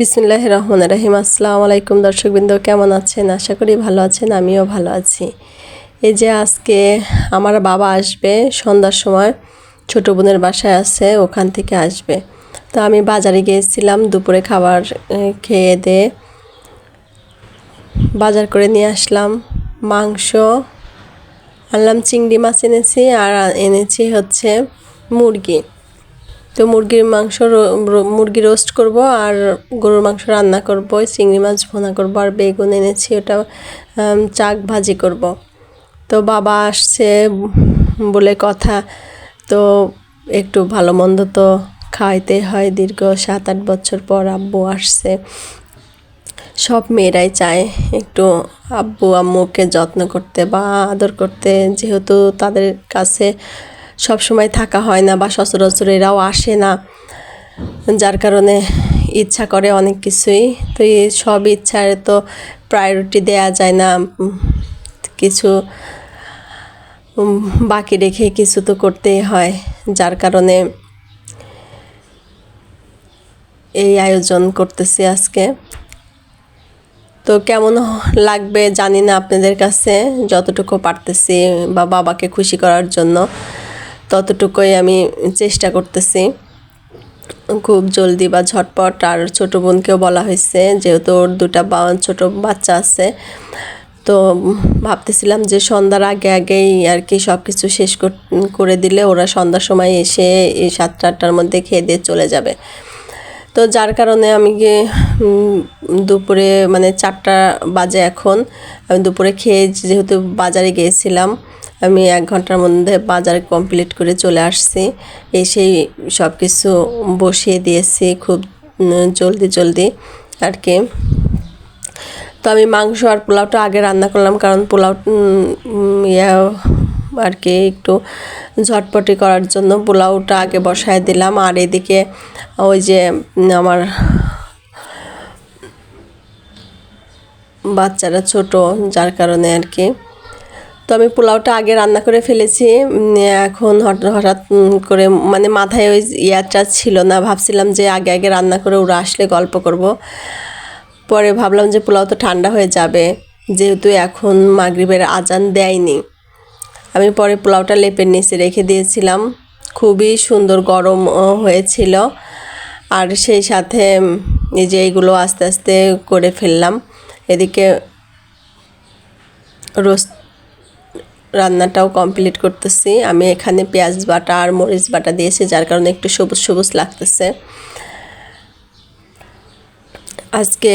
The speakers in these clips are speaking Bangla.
বিসমুল্লাহ রহমান রাহিম। আসসালামু আলাইকুম দর্শকবৃন্দ, কেমন আছেন? আশা করি ভালো আছেন, আমিও ভালো আছি। এই যে আজকে আমার বাবা আসবে, সন্ধ্যার সময় ছোটো বোনের বাসায় আছে, ওখান থেকে আসবে। তো আমি বাজারে গিয়েছিলাম, দুপুরে খাবার খেয়ে দিয়ে বাজার করে নিয়ে আসলাম। মাংস, আনলাম, চিংড়ি মাছ এনেছি, আর এনেছি হচ্ছে মুরগি। তো মুরগির মাংস মুরগি রোস্ট করব আর গরুর মাংস রান্না করব, চিংড়ি মাছ ভোনা করব আর বেগুন এনেছি, ওটা চাক ভাজি করব। তো বাবা আসছে বলে কথা, তো একটু ভালো মন্দ তো খাইতে হয়, দীর্ঘ সাত আট বছর পর আব্বু আসছে। সব মেয়েরাই চায় একটু আব্বু আম্মুকে যত্ন করতে বা আদর করতে, যেহেতু তাদের কাছে সব সময় থাকা হয় না বা সচরাচর এরাও আসে না, যার কারণে ইচ্ছা করে অনেক কিছুই। তো এই সব ইচ্ছার তো প্রায়োরিটি দেয়া যায় না কিছু বাকি রেখে কিছু তো করতেই হয়, যার কারণে এই আয়োজন করতেছি আজকে। তো কেমন লাগবে জানি না আপনাদের কাছে, যতটুকু পারতেছি বা বাবাকে খুশি করার জন্য। ততটুকুই আমি চেষ্টা করতেছি। খুব জলদি বা ঝটপট আর ছোটো বোনকেও বলা হয়েছে, যেহেতু ওর দুটা বা- ছোটো বাচ্চা আছে। তো ভাবতেছিলাম যে সন্ধ্যার আগে আগেই আর কি সব কিছু শেষ কর- দিলে ওরা সন্ধ্যার সময় এসে এই সাতটা আটটার মধ্যে খেয়ে দিয়ে চলে যাবে। তো যার কারণে আমি গিয়ে দুপুরে মানে চারটা বাজে এখন। আমি দুপুরে খেয়ে যেহেতু বাজারে গিয়েছিলাম, আমি এক ঘণ্টার মধ্যে বাজার কমপ্লিট করে চলে আসছি। এসেই সব কিছু বসিয়ে দিয়েছি খুব জলদি জলদি আর কি তো আমি মাংস আর পোলাওটা আগে রান্না করলাম, কারণ পোলাও ইয়া আর কি একটু ঝটপটি করার জন্য পোলাওটা আগে বসায় দিলাম। আর এদিকে ওই যে আমার বাচ্চারা ছোট, যার কারণে আর কি। তো আমি পোলাওটা আগে রান্না করে ফেলেছি। এখন হঠাৎ হঠাৎ করে মানে মাথায় ওই ইয়াটা ছিল না। ভাবছিলাম যে আগে আগে রান্না করে ওরা আসলে গল্প করব। পরে ভাবলাম যে পোলাও তো ঠান্ডা হয়ে যাবে। যেহেতু এখন মাগরিবের আজান দেয়নি। আমি পরে পোলাওটা লেপের নিচে রেখে দিয়েছিলাম। খুবই সুন্দর গরম হয়েছিল। আর সেই সাথে এই যে এইগুলো আস্তে আস্তে করে ফেললাম। এদিকে রোস্ট রান্নাটাও কমপ্লিট করতেছি। আমি এখানে পেঁয়াজ বাটা আর মরিচ বাটা দিয়েছি, যার কারণে একটু সবুজ সবুজ লাগতেছে। আজকে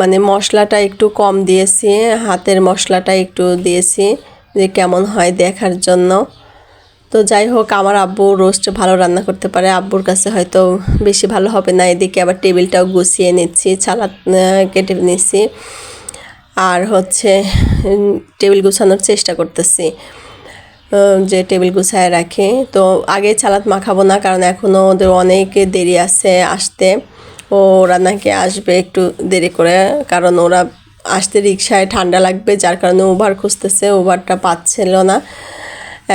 মানে মশলাটা একটু কম দিয়েছি, হাতের মশলাটা একটু দিয়েছি। যে কেমন হয় দেখার জন্য। তো যাই হোক, আমার আব্বু রোস্ট ভালো রান্না করতে পারে। আব্বুর কাছে হয়তো বেশি ভালো হবে না। এদিকে আবার টেবিলটাও গুছিয়ে নিচ্ছি ছালাদ কেটে নিচ্ছি। আর হচ্ছে টেবিল গুছানোর চেষ্টা করতেছি যে টেবিল গুছায় রাখি। তো আগে ছালাদ মাখাবো না, কারণ এখনও ওদের অনেক দেরি আছে আসতে। ও ওরা নাকি আসবে একটু দেরি করে, কারণ ওরা আসতে রিক্সায় ঠান্ডা লাগবে, যার কারণে ওভার খুঁজতেছে ওভারটা পাচ্ছিল না।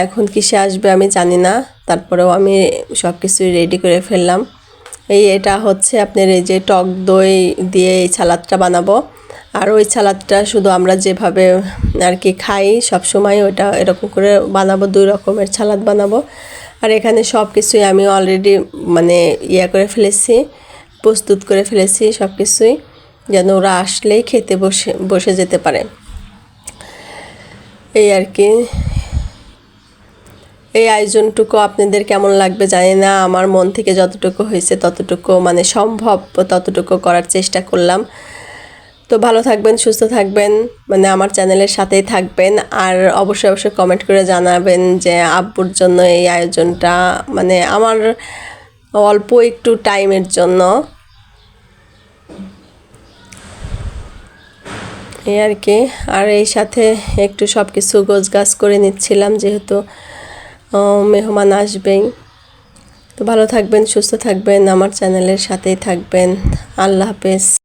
এখন কিসে আসবে আমি জানি না, তারপরেও আমি সব কিছুই রেডি করে ফেললাম। এই এটা হচ্ছে আপনার এই যে টক দই দিয়ে এই সালাদটা বানাবো। আর ওই সালাদটা শুধু আমরা যেভাবে আর কি খাই সব সময় ওটা এরকম করে বানাবো, দুই রকমের সালাদ বানাবো। আর এখানে সব কিছুই আমি অলরেডি মানে ইয়া করে ফেলেছি, প্রস্তুত করে ফেলেছি সব কিছুই যেন ওরা আসলেই খেতে বসে বসে যেতে পারে। এই আর কি। এই আয়োজনটুকু আপনাদের কেমন লাগবে জানি না, আমার মন থেকে যতটুকু হয়েছে ততটুকু মানে সম্ভব ততটুকু করার চেষ্টা করলাম। তো ভালো থাকবেন, সুস্থ থাকবেন মানে আমার চ্যানেলের সাথেই থাকবেন, আর অবশ্যই অবশ্যই কমেন্ট করে জানাবেন যে আব্বুর জন্য এই আয়োজনটা মানে আমার অল্প একটু টাইমের জন্য। এই আর কি। আর এই সাথে একটু সব কিছু গোছগাছ করে নিচ্ছিলাম যেহেতু মেহমান আসবেই। তো ভালো থাকবেন, সুস্থ থাকবেন, আমার চ্যানেলের সাথেই থাকবেন। আল্লাহ হাফেজ।